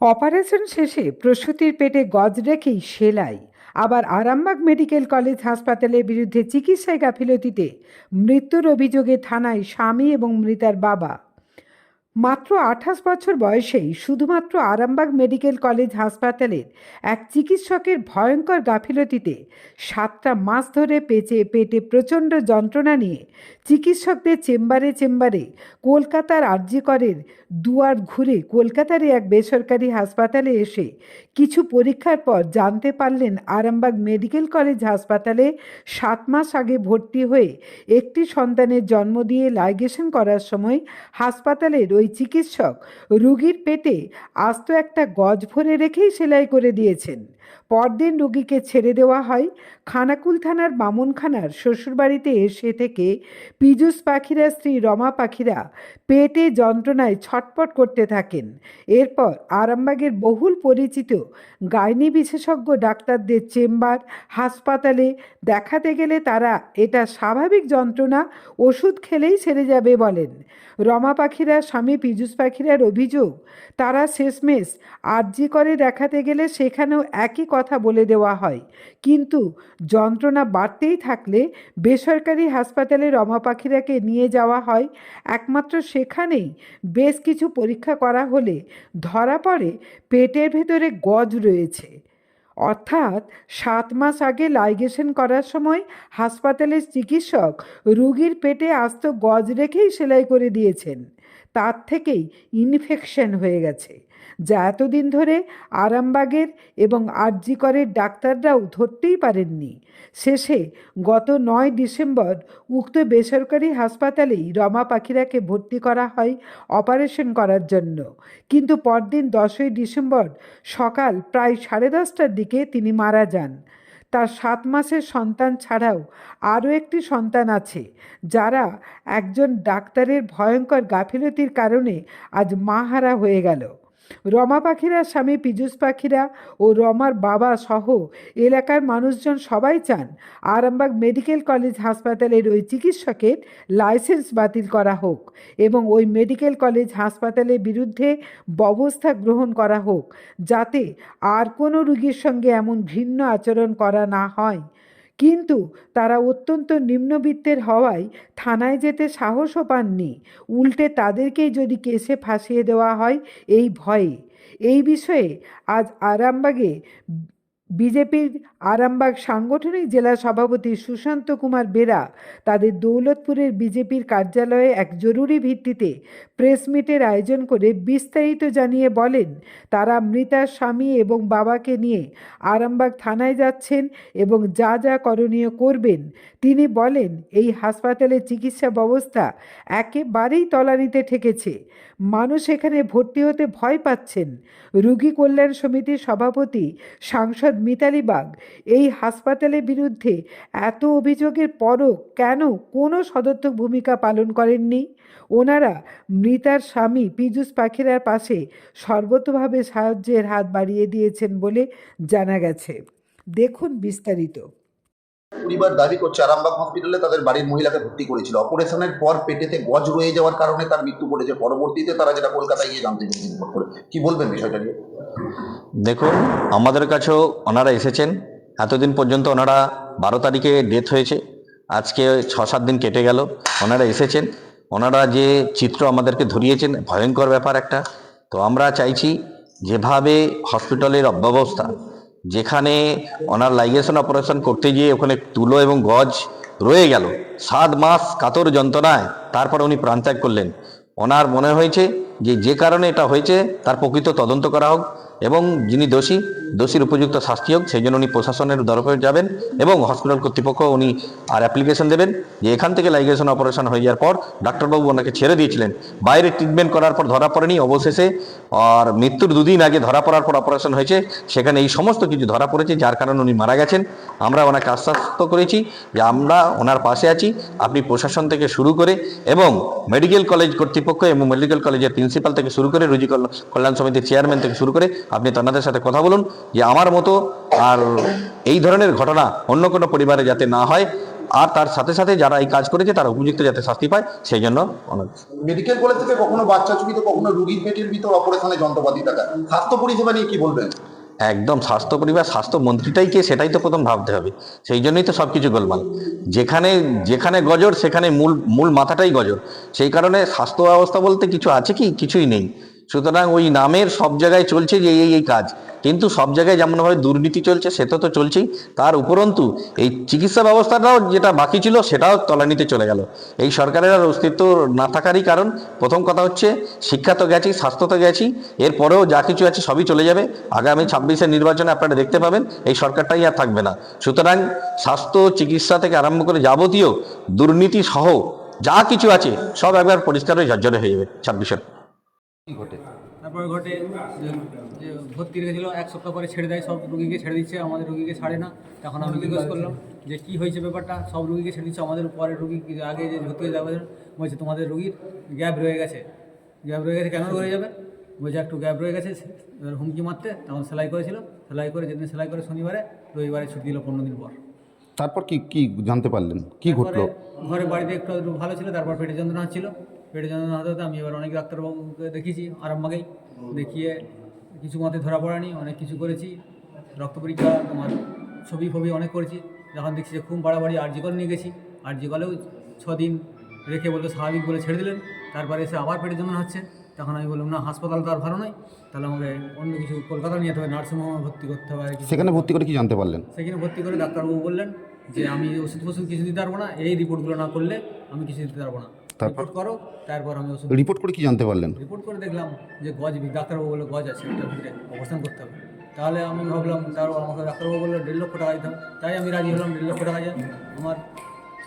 Operation শেষে প্রসূতির পেটে গজ রেখেই সেলাই। আবার আরামবাগ মেডিকেল কলেজ হাসপাতালের বিরুদ্ধে চিকিৎসায় গাফিলতিতে মৃত্যুর অভিযোগে থানায় স্বামী এবং মৃতার বাবা। মাত্র আঠাশ বছর বয়সেই শুধুমাত্র আরামবাগ মেডিকেল কলেজ হাসপাতালের এক চিকিৎসকের ভয়ঙ্কর গাফিলতিতে সাতটা মাস ধরে পেচে পেটে প্রচণ্ড যন্ত্রণা নিয়ে চিকিৎসকদের চেম্বারে চেম্বারে কলকাতার আরজিকরের দুয়ার ঘুরে কলকাতারই এক বেসরকারি হাসপাতালে এসে কিছু পরীক্ষার পর জানতে পারলেন আরামবাগ মেডিকেল কলেজ হাসপাতালে সাত মাস আগে ভর্তি হয়ে একটি সন্তানের জন্ম দিয়ে লাইগেশন করার সময় হাসপাতালের ওই চিকিৎসক রুগীর পেটে আস্ত একটা গজ ভরে রেখেই সেলাই করে দিয়েছেন। পরদিন রুগীকে ছেড়ে দেওয়া হয়। খানাকুল থানার বামুনখানার শ্বশুরবাড়িতে এসে থেকে পীযূষ পাখিরা, স্ত্রী রমা পাখিরা পেটে যন্ত্রণায় ছটপট করতে থাকেন। এরপর আরামবাগের বহুল পরিচিত গাইনি বিশেষজ্ঞ ডাক্তারদের চেম্বার, হাসপাতালে দেখাতে গেলে তারা, এটা স্বাভাবিক যন্ত্রণা, ওষুধ খেলেই সেরে যাবে বলেন। রমা পাখিরা স্বামী পীযূষ পাখিরার অভিযোগ, তারা শেষমেশ আর্জি করে দেখাতে গেলে সেখানেও একই কথা বলে দেওয়া হয়। কিন্তু যন্ত্রণা বাড়তেই থাকলে বেসরকারি হাসপাতালে রমা পাখিরাকে নিয়ে যাওয়া হয়। একমাত্র সেখানেই বেশ কিছু পরীক্ষা করা হলে ধরা পড়ে পেটের ভেতরে গজ রয়েছে। অর্থাৎ সাত মাস আগে লাইগেশন করার সময় হাসপাতালের চিকিৎসক রুগীর পেটে আস্ত গজ রেখেই সেলাই করে দিয়েছেন। তার থেকেই ইনফেকশন হয়ে গেছে। যা এতদিন ধরে আরামবাগের এবং আরজিকরের ডাক্তাররাও ধরতেই পারেননি। শেষে গত নয় ডিসেম্বর উক্ত বেসরকারি হাসপাতালেই রমা পাখিরাকে ভর্তি করা হয় অপারেশন করার জন্য। কিন্তু পরদিন দশই ডিসেম্বর সকাল প্রায় সাড়ে দশটার দিকে তিনি মারা যান। তার সাত মাসের সন্তান ছাড়াও আরও একটি সন্তান আছে, যারা একজন ডাক্তারের ভয়ঙ্কর গাফিলতির কারণে আজ মাহারা হয়ে গেল। রমা পাখিরা, স্বামী পীযূষ পাখিরা ও রমার বাবা সহ এলাকার মানুষজন সবাই চান আরামবাগ মেডিকেল কলেজ হাসপাতালের ওই চিকিৎসকের লাইসেন্স বাতিল করা হোক এবং ওই মেডিকেল কলেজ হাসপাতালের বিরুদ্ধে ব্যবস্থা গ্রহণ করা হোক, যাতে আর কোনো রুগীর সঙ্গে এমন ঘৃণ্য আচরণ করা না হয়। কিন্তু তারা অত্যন্ত নিম্নবিত্তের হওয়ায় থানায় যেতে সাহসও পাননি। উল্টে তাদেরকেই যদি কেসে ফাঁসিয়ে দেওয়া হয়, এই ভয়ে। এই বিষয়ে আজ আরামবাগে বিজেপির আরামবাগ সাংগঠনিক জেলা সভাপতি সুশান্ত কুমার বেরা তাদের দৌলতপুরের বিজেপির কার্যালয়ে এক জরুরি ভিত্তিতে প্রেস মিটের আয়োজন করে বিস্তারিত জানিয়ে বলেন, তারা মৃতার স্বামী এবং বাবাকে নিয়ে আরামবাগ থানায় যাচ্ছেন এবং যা যা করণীয় করবেন। তিনি বলেন, এই হাসপাতালে চিকিৎসা ব্যবস্থা একেবারেই তলানিতে ঠেকেছে। মানুষ এখানে ভর্তি হতে ভয় পাচ্ছেন। রুগী কল্যাণ সমিতির সভাপতি সাংসদ মিতালি বাগ, এই হাসপাতালের বিরুদ্ধে এত অভিযোগের পরও কেন কোনো সদর্থক ভূমিকা পালন করেননি? ওনারা মৃতার স্বামী পীযূষ পাখিরার পাশে সর্বতভাবে সাহায্যের হাত বাড়িয়ে দিয়েছেন বলে জানা গেছে। দেখুন বিস্তারিত। পরিবার দাবি করছে আরামবাগ হসপিটালে তাদের বাড়ির মহিলাকে ভর্তি করেছিল। অপারেশনের পর পেটেতে গজ রয়ে যাওয়ার কারণে তার মৃত্যু ঘটেছে পরবর্তীতে তারা যেটা কলকাতায় গিয়ে জানতে পেরেছে রিপোর্ট কি বলবেন বিষয়টা নিয়ে? দেখুন আমাদের কাছেও ওনারা এসেছেন। এতদিন পর্যন্ত ওনারা বারো তারিখে ডেথ হয়েছে। আজকে ছ সাত দিন কেটে গেল। ওনারা এসেছেন। ওনারা যে চিত্র আমাদেরকে ধরিয়েছেন, ভয়ঙ্কর ব্যাপার একটা। তো আমরা চাইছি যেভাবে হসপিটালের অব্যবস্থা, যেখানে ওনার লাইগেশন অপারেশন করতে গিয়ে ওখানে তুলো এবং গজ রয়ে গেল, সাত মাস কাতর যন্ত্রণায় তারপর উনি প্রাণত্যাগ করলেন। ওনার মনে হয়েছে যে যে কারণে এটা হয়েছে, তার প্রকৃত তদন্ত করা হোক। এবং যিনি দোষী, দোষীর উপযুক্ত শাস্তি হোক, সেই জন্য উনি প্রশাসনের দরকার যাবেন এবং হসপিটাল কর্তৃপক্ষ উনি আর অ্যাপ্লিকেশন দেবেন যে এখান থেকে লাইগেশন অপারেশন হয়ে যাওয়ার পর ডাক্তারবাবু ওনাকে ছেড়ে দিয়েছিলেন। বাইরে ট্রিটমেন্ট করার পর ধরা পড়েনি, অবশেষে আর মৃত্যুর দুদিন আগে ধরা পড়ার পর অপারেশন হয়েছে। সেখানে এই সমস্ত কিছু ধরা পড়েছে, যার কারণে উনি মারা গেছেন। আমরা ওনাকে আশ্বস্ত করেছি যে আমরা ওনার পাশে আছি, আপনি প্রশাসন থেকে শুরু করে এবং মেডিকেল কলেজ কর্তৃপক্ষ এবং মেডিকেল কলেজের প্রিন্সিপাল থেকে শুরু করে রুজি কল্যাণ সমিতির চেয়ারম্যান থেকে শুরু করে আপনি তাদের সাথে কথা বলুন যে আমার মতো আর এই ধরনের ঘটনা অন্য কোনো পরিবারে যাতে না হয় আর তার সাথে সাথে যারা এই কাজ করেছে তারা উপযুক্ত যাতে শাস্তি পায় সেই জন্য মেডিকেল কলেজ থেকে কখনো বাচ্চা চুরি তো কখনো রুগীর পেটের ভিতর অপারেশনে যন্ত্রপাতি থাকা স্বাস্থ্য পরিষেবা নিয়ে কি বলবেন? একদম স্বাস্থ্য পরিবার স্বাস্থ্য মন্ত্রীটাই কে সেটাই তো প্রথম ভাবতে হবে। সেই জন্যই তো সব কিছু গোলমাল। যেখানে যেখানে গজর সেখানে মূল মূল মাথাটাই গজর। সেই কারণে স্বাস্থ্য ব্যবস্থা বলতে কিছু আছে কি? কিছুই নেই। সুতরাং ওই নামের সব জায়গায় চলছে যে এই এই কাজ। কিন্তু সব জায়গায় যেমনভাবে দুর্নীতি চলছে সেটা তো চলছেই। তার উপরন্তু এই চিকিৎসা ব্যবস্থাটাও যেটা বাকি ছিল, সেটাও তলানিতে চলে গেল। এই সরকারের আর অস্তিত্ব না থাকারই কারণ। প্রথম কথা হচ্ছে, শিক্ষা তো গেছি স্বাস্থ্য তো গেছি এরপরেও যা কিছু আছে সবই চলে যাবে। আগামী ছাব্বিশের নির্বাচনে আপনারা দেখতে পাবেন, এই সরকারটাই আর থাকবে না। সুতরাং স্বাস্থ্য, চিকিৎসা থেকে আরম্ভ করে যাবতীয় দুর্নীতি সহ যা কিছু আছে, সব একবার পরিষ্কার হয়ে ঝরঝরে হয়ে যাবে ছাব্বিশের ঘটে? তারপরে ঘটে যে ভর্তি রেখেছিল এক সপ্তাহ পরে ছেড়ে দেয় সব রুগীকে ছেড়ে দিচ্ছে আমাদের রুগীকে ছাড়ে না। তখন আমি জিজ্ঞেস করলাম যে কি হয়েছে ব্যাপারটা? সব রুগীকে ছেড়ে দিচ্ছে আমাদের পরে রুগী আগে যে ভর্তি হয়ে যাবে বলছে তোমাদের রুগীর গ্যাপ রয়ে গেছে। গ্যাপ রয়ে গেছে কেন রয়ে যাবে? বলছে একটু গ্যাপ রয়ে গেছে হুমকি মারতে তখন সেলাই করেছিল। সেলাই করে যেদিন সেলাই করে শনিবারে রবিবারে ছুটি দিল পনেরো দিন পর। তারপর কি কি জানতে পারলেন? কি ঘটলো? ঘরে বাড়িতে একটু একটু ভালো ছিল তারপর পেটে যন্ত্রণা হচ্ছিল। পেটে যন্ত্রণা হতে হতে আমি এবার অনেক ডাক্তারবাবুকে দেখিয়েছি আরামবাগেই। দেখিয়ে কিছু মতে ধরা পড়ানি অনেক কিছু করেছি। রক্ত পরীক্ষা তোমার ছবি ফবি অনেক করেছি। যখন দেখছি যে খুব বাড়াবাড়ি আরজি কল নিয়ে গেছি। আরজি কলেও দিন রেখে বলতে স্বাভাবিক বলে ছেড়ে দিলেন। তারপরে এসে আবার পেটে যন্ত্রণা হচ্ছে। তখন আমি বললাম না হাসপাতাল তো আর ভালো নয়। তাহলে আমাকে অন্য কিছু কলকাতা নিয়ে যেতে হবে নার্সিংহোমে ভর্তি করতে হবে সেখানে ভর্তি করে কি জানতে পারলেন? সেখানে ভর্তি করে ডাক্তারবাবু বললেন যে আমি ওষুধ ফষুধ কিছু দিতে পারব না। এই রিপোর্টগুলো না করলে আমি কিছু দিতে পারব না। তারপর? রিপোর্ট করো তারপর আমি ওষুধ রিপোর্ট করে কি জানতে পারলেন? রিপোর্ট করে দেখলাম যে গজ ডাক্তারবাবু বলল গজ আছে একটা ভিতরে অপারেশন করতে হবে। তাহলে আমি ভাবলাম তার আমাকে ডাক্তারবাবু বলল দেড় লক্ষ টাকা দিতে হবে। তাই আমি রাজি হলাম দেড় লক্ষ টাকা যায় আমার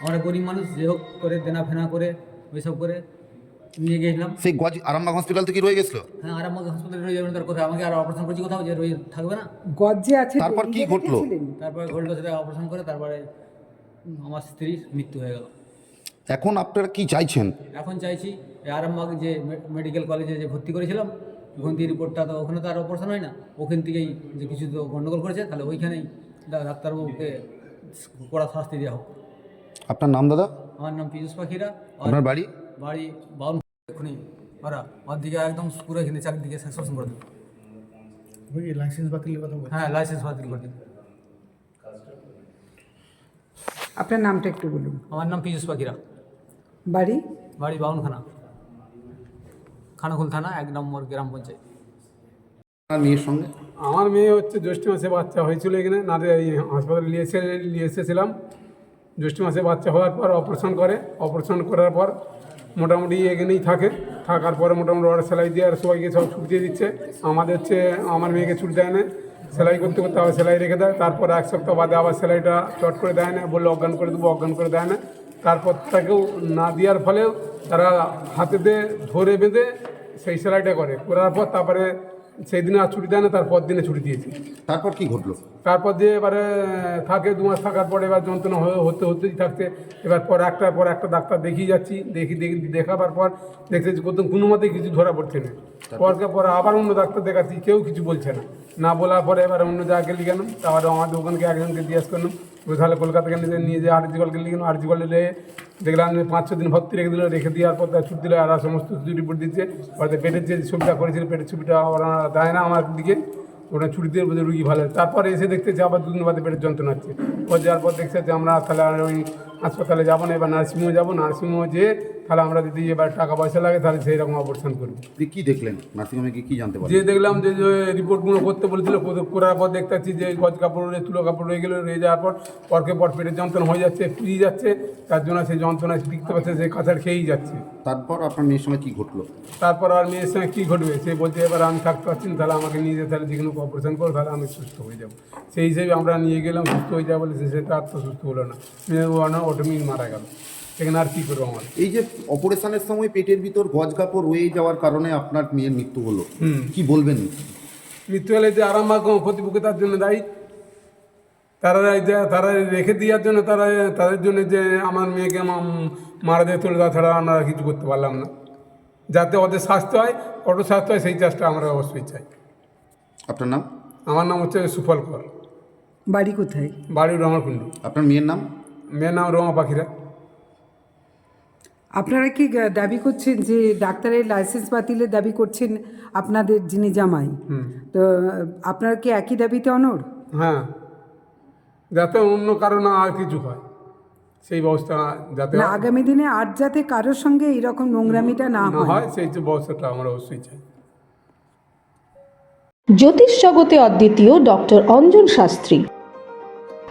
আমার গরিব মানুষ যে হোক করে দেনা ফেনা করে ওইসব করে নিয়ে গিয়েছিলাম সেই গজ আরামবাগ হসপিটাল থেকে রয়ে গেছিল? হ্যাঁ আরামবাগ আমাকে হাসপাতালে রয়ে যাবেন তার কোথায় আমাকে আর অপারেশন করছি কোথাও? যে রয়ে থাকবে না? গজ যে আছে তারপর কি ঘটলো? তারপরে ঘটলো সেটা অপারেশন করে তারপরে আমার স্ত্রীর মৃত্যু হয়ে গেল। এখন আপনারা কি চাইছেন? এখন চাইছি আরামবাগ যে মেডিকেল কলেজে যে ভর্তি করেছিলাম ওখান থেকে রিপোর্টটা তো ওখানে তো আর অপারেশন হয় না। ওখান থেকেই যে কিছু তো গণ্ডগোল করেছে তাহলে ওইখানেই ডাক্তারবাবুকে কড়া শাস্তি দেওয়া হোক। আপনার নাম দাদা? আমার নাম পীযুষ পাখিরা। আপনার বাড়ি? বাড়ি বাউন এক্ষুনি ওরা ওর দিকে একদম পুরো এখানে চারদিকে শাসন করে দেবে। লাইসেন্স বলছি হ্যাঁ লাইসেন্স বাতিল করে দেবে। আপনার নামটা একটু বলুন। আমার নাম পীযুষ পাখিরা। বাড়ি? বাড়ি বাউনখানা। খানাকুল থানা এক নম্বর গ্রাম পঞ্চায়েত। মেয়ের সঙ্গে? আমার মেয়ে হচ্ছে জ্যৈষ্ঠ মাসে বাচ্চা হয়েছিল এখানে না এই হাসপাতালে নিয়ে এসে নিয়ে এসেছিলাম। জ্যৈষ্ঠ মাসে বাচ্চা হওয়ার পর অপারেশন করে। অপারেশন করার পর মোটামুটি এখানেই থাকে। থাকার পরে মোটামুটি ওরা সেলাই দিয়ে আর সবাইকে সব ছুটি দিয়ে দিচ্ছে। আমাদের হচ্ছে আমার মেয়েকে ছুটি দেয় না। সেলাই করতে করতে আবার সেলাই রেখে দেয়। তারপর এক সপ্তাহ বাদে আবার সেলাইটা চট করে দেয় না। বললে অজ্ঞান করে দেবো অজ্ঞান করে দেয় না। তারপর তাকেও না দেওয়ার ফলেও তারা হাতেতে ধরে বেঁধে সেই সেলাইটা করে। করার পর তারপরে সেই দিনে আর ছুটি দেয় না তারপর দিনে ছুটি দিয়েছে। তারপর কি ঘটলো? তারপর দিয়ে এবারে থাকে দু মাস থাকার পরে এবার যন্ত্রণা হয়ে হতে হতেই থাকছে। এবার পর একটার পর একটা ডাক্তার দেখিয়ে যাচ্ছি দেখি দেখি দেখাবার পর দেখতে যে কোথাও কোনো মতেই কিছু ধরা পড়ছে না। পরকে পরে আবার অন্য ডাক্তার দেখাচ্ছি কেউ কিছু বলছে না। না বলার পরে এবার অন্য জায়গায় লিখে গেলাম তারপরে আমাদের ওখানকে একজনকে জিজ্ঞেস করলাম তাহলে কলকাতাকে নিয়ে নিয়ে যে আরজি কলকে লিখে গেলাম আরজি কলে দেখলাম যে পাঁচ ছদিন দিন ভর্তি রেখে দিল, রেখে দেওয়ার পর তার ছুটি দিল আর সমস্ত রিপোর্ট দিচ্ছে। হয়তো পেটের যে ছবিটা করেছিল, পেটের ছবিটা ওরা দেয় না আমার দিকে। ওটা ছুটি দিয়ে রুগী ভালো। তারপরে এসে দেখতেছে আবার দুদিন বাদে পেটের যন্ত্রণা হচ্ছে। পর যাওয়ার পর দেখছে যে আমরা তাহলে আর ওই হাসপাতালে যাব না এবার নার্সিংহোমে যাব। নার্সিংহোমে যেয়ে তাহলে আমরা যদি এবার টাকা পয়সা লাগে তাহলে সেই রকম অপারেশন করব। দিয়ে কি দেখলেন? নার্সিংহোমে গিয়ে কি জানতে যে দেখলাম যে যে রিপোর্টগুলো করতে বলেছিল করার পর দেখতে পাচ্ছি যে গজ কাপড় রয়ে তুলো কাপড় রয়ে গেলো রয়ে যাওয়ার পর পরকে পর পেটের যন্ত্রণা হয়ে যাচ্ছে ফুরিয়ে যাচ্ছে তার জন্য সেই যন্ত্রণা টিকতে পারছে সেই কাছাড় খেয়েই যাচ্ছে। তারপর আপনার মেয়ের সঙ্গে কী ঘটলো? তারপর আর মেয়ের সঙ্গে কী ঘটবে? সে বলছে এবার আমি থাকতে পারছি না তাহলে আমাকে নিয়ে যেতে তাহলে যে কোনো অপারেশন করো তাহলে আমি সুস্থ হয়ে যাব। সেই হিসেবে আমরা নিয়ে গেলাম সুস্থ হয়ে যাব বলে সে সেটা আর তো সুস্থ হলো না। অটোমিন মারা গেল। এখানে আর কী করব আমার? এই যে অপারেশনের সময় পেটের ভিতর গজ কাপড় রয়ে যাওয়ার কারণে আপনার মেয়ের মৃত্যু হলো। কি বলবেন? মৃত্যু হলে যে আরামবাগ কর্তৃপক্ষ তার জন্য দায়ী। তারা যে তারা রেখে দেওয়ার জন্য তারা তাদের জন্য যে আমার মেয়েকে মারা যেত তাছাড়া আমরা কিছু করতে পারলাম না। যাতে ওদের স্বাস্থ্য হয় কঠোর স্বাস্থ্য হয় সেই চাষটা আমরা অবশ্যই চাই। আপনার নাম? আমার নাম হচ্ছে সুফল কর। বাড়ি কোথায়? বাড়ির রমারকুণ্ডু আপনার মেয়ের নাম? মেয়ের নাম রমা পাখিরা। আপনারা কি দাবি করছেন যে ডাক্তারের লাইসেন্স বাতিলের দাবি করছেন আপনাদের যিনি জামাই? তো আপনারা কি একই দাবিতে অনড়? হ্যাঁ। যাতে অন্য কারও না আর কিছু হয়। সেই ব্যবস্থা যাতে না আগামী দিনে আর যাতে কারোর সঙ্গে এরকম নোংরামিটা না হয়। হয় সেই যে ব্যবস্থাটা আমরা অবশ্যই চাই। জ্যোতিষ জগতে অদ্বিতীয় ডক্টর অঞ্জন শাস্ত্রী।